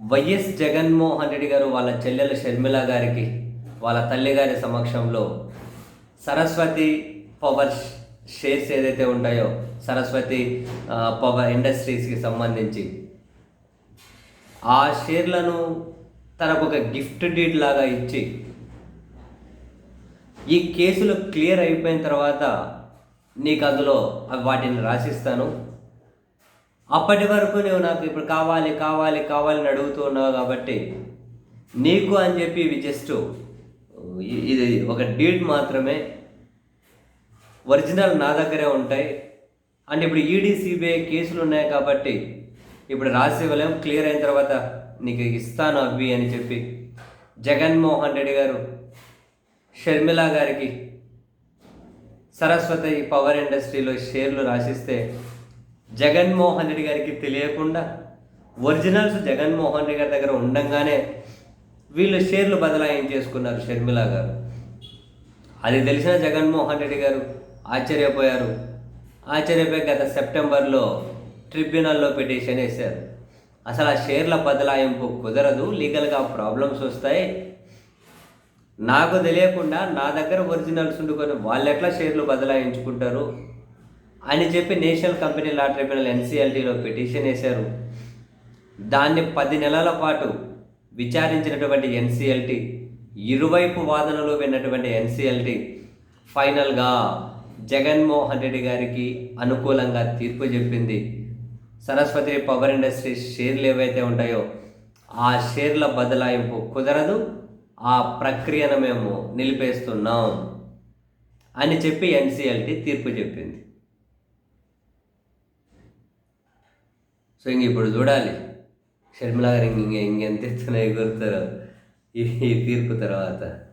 YS Jaganmohan Reddy గారు వాళ్ళ చెల్లెల షర్మిల గారికి వాళ్ళ తల్లి గారి సమక్షంలో సరస్వతి పవర్ షేర్స్ ఏదైతే ఉంటాయో సరస్వతి పవర్ ఇండస్ట్రీస్కి సంబంధించి ఆ షేర్లను తనకు ఒక గిఫ్ట్ డీడ్ లాగా ఇచ్చి ఈ కేసులు క్లియర్ అయిపోయిన తర్వాత నీకు అందులో వాటిని రాసిస్తాను. అప్పటి వరకు నువ్వు నాకు ఇప్పుడు కావాలి కావాలి కావాలని అడుగుతూ ఉన్నావు కాబట్టి నీకు అని చెప్పి ఇవి జస్ట్ ఇది ఒక డీడ్ మాత్రమే. ఒరిజినల్ నా దగ్గరే ఉంటాయి. అండ్ ఇప్పుడు ఈడీ సిబిఐ కేసులు ఉన్నాయి కాబట్టి ఇప్పుడు రాసివ్వలేం క్లియర్ అయిన తర్వాత నీకు ఇస్తాను అవి అని చెప్పి జగన్మోహన్ రెడ్డి గారు షర్మిల గారికి సరస్వతి పవర్ ఇండస్ట్రీలో షేర్లు రాసిస్తే జగన్మోహన్ రెడ్డి గారికి తెలియకుండా ఒరిజినల్స్ జగన్మోహన్ రెడ్డి గారి దగ్గర ఉండంగానే వీళ్ళు షేర్లు బదలాయించేసుకున్నారు షర్మిల గారు. అది తెలిసిన జగన్మోహన్ రెడ్డి గారు ఆశ్చర్యపోయారు. ఆశ్చర్యపోయి గత సెప్టెంబర్లో ట్రిబ్యునల్లో పిటిషన్ వేశారు. అసలు ఆ షేర్ల బదలాయింపు కుదరదు లీగల్గా ప్రాబ్లమ్స్ వస్తాయి. నాకు తెలియకుండా నా దగ్గర ఒరిజినల్స్ ఉండుకొని వాళ్ళు ఎట్లా షేర్లు బదలాయించుకుంటారు? అని చెప్పి నేషనల్ కంపెనీ లా ట్రిబ్యునల్ ఎన్సీఎల్టీలో పిటిషన్ వేశారు. దాన్ని పది నెలల పాటు విచారించినటువంటి ఎన్సీఎల్టీ ఇరువైపు వాదనలు విన్నటువంటి ఎన్సీఎల్టీ ఫైనల్గా జగన్మోహన్ రెడ్డి గారికి అనుకూలంగా తీర్పు చెప్పింది. సరస్వతి పవర్ ఇండస్ట్రీస్ షేర్లు ఏవైతే ఉంటాయో ఆ షేర్ల బదలాయింపు కుదరదు ఆ ప్రక్రియను మేము నిలిపేస్తున్నాం అని చెప్పి ఎన్సీఎల్టీ తీర్పు చెప్పింది. సో ఇంక ఇప్పుడు చూడాలి. షర్మిల గారు ఇంక ఇంకెంత ఎత్తున ఎగురుతారో. ఈ తీర్పు తర్వాత.